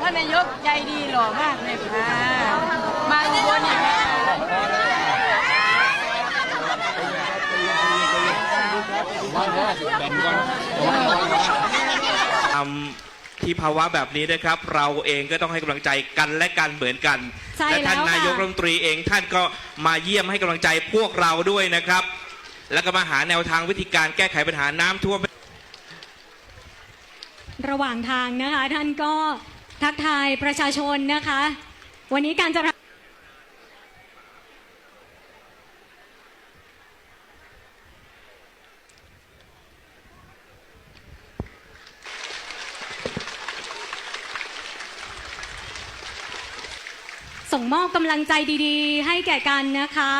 ท่านนายกใจดีหล่อมากเลยค่ะ มาทุกคนอย่างนี้ทำ ที่ภาวะแบบนี้นะครับ เราเองก็ต้องให้กำลังใจกันและกันเหมือนกันใช่และท่านวค่ะ นายกรัฐมนตรีเองท่านก็มาเยี่ยมให้กำลังใจพวกเราด้วยนะครับ แล้วก็มาหาแนวทางวิธีการแก้ไขปัญหาน้ำท่วม ระหว่างทางนะคะ ท่านก็ทักทายประชาชนนะคะ วันนี้การจะ ส่งมอบกำลังใจดีๆ ให้แก่กันนะคะ